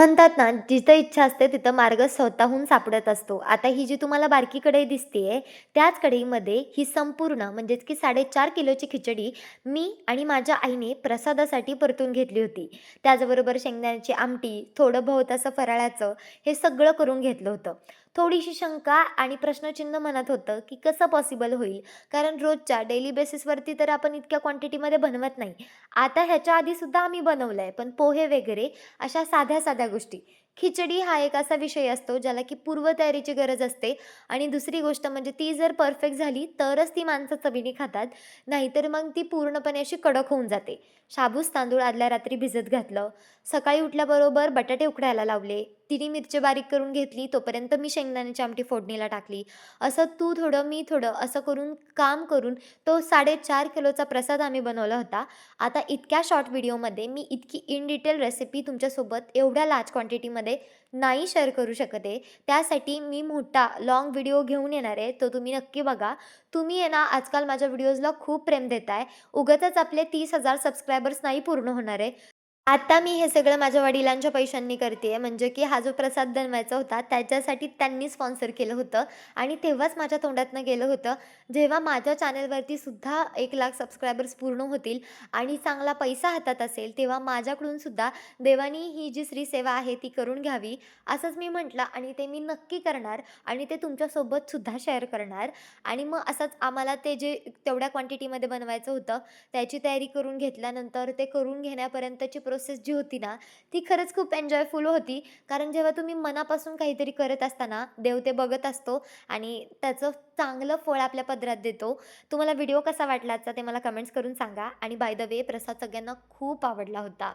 म्हणतात ना, जिथं इच्छा असते तिथं मार्ग स्वतःहून सापडत असतो. आता ही जी तुम्हाला बारकी कढई दिसतीये, त्याच कढईमध्ये ही संपूर्ण म्हणजेच की 4.5 किलोची खिचडी मी आणि माझ्या आईने प्रसादासाठी परतून घेतली होती. त्याचबरोबर शेंगदाण्याची आमटी, थोडं बहुत असं फराळाचं हे सगळं करून घेतलं होतं. थोडीशी शंका आणि प्रश्नचिन्ह मनात होतं, की कसं पॉसिबल होईल? कारण रोजच्या डेली बेसिसवरती तर आपण इतक्या क्वांटिटीमध्ये बनवत नाही. आता ह्याच्या आधीसुद्धा आम्ही बनवलंय, पण पोहे वगैरे अशा साध्या-साध्या गोष्टी. खिचडी हा एक असा विषय असतो, ज्याला की पूर्वतयारीची गरज असते आणि दुसरी गोष्ट म्हणजे ती जर परफेक्ट झाली, तरच ती माणसं चवीने खातात. नाहीतर मग ती पूर्णपणे अशी कडक होऊन जाते. शाबूस तांदूळ आदल्या रात्री भिजत घातलं. सकाळी उठल्याबरोबर बटाटे उकडायला लावले. तिने मिरची बारीक करून घेतली, तोपर्यंत मी शेंगदाण्याची आमटी फोडणीला टाकली. असं तू थोडं, मी थोडं असं करून काम करून तो 4.5 किलोचा प्रसाद आम्ही बनवला होता. आता इतक्या शॉर्ट व्हिडिओमध्ये मी इतकी इन डिटेल रेसिपी तुमच्यासोबत एवढ्या लार्ज क्वांटिटीमध्ये नाही शेअर करू शकत आहे. त्यासाठी मी मोठा लाँग व्हिडिओ घेऊन येणार आहे. तो तुम्ही नक्की बघा. तुम्ही आहे ना, आजकाल माझ्या व्हिडिओजला खूप प्रेम देताय. उगतच आपले तीस हजार सबस्क्रायबर्स नाही पूर्ण होणार आहे. आता मी हे सगळं माझ्या वडिलांच्या पैशांनी करते म्हणजे की हा जो प्रसाद बनवायचा होता, त्याच्यासाठी त्यांनी स्पॉन्सर केलं होतं. आणि तेव्हाच माझ्या तोंडातनं गेलं होतं, जेव्हा माझ्या चॅनलवरती सुद्धा 1,00,000 सबस्क्रायबर्स पूर्ण होतील आणि चांगला पैसा हातात असेल, तेव्हा माझ्याकडून सुद्धा देवानी ही जी श्रीसेवा आहे ती करून घ्यावी, असंच मी म्हटलं. आणि ते मी नक्की करणार आणि ते तुमच्यासोबत सुद्धा शेअर करणार. आणि मग असंच आम्हाला ते जे तेवढ्या क्वांटिटीमध्ये बनवायचं होतं, त्याची तयारी करून घेतल्यानंतर ते करून घेण्यापर्यंतची प्रोसेस जी होती ना, ती खरंच खूप एन्जॉयफुल होती. कारण जेव्हा तुम्ही मनापासून काहीतरी करत असताना देव ते बघत असतो आणि त्याचं चांगलं फळ आपल्या पदरात देतो. तुम्हाला व्हिडिओ कसा वाटला आजचा ते मला कमेंट्स करून सांगा आणि बाय द वे प्रसाद सगळ्यांना खूप आवडला होता.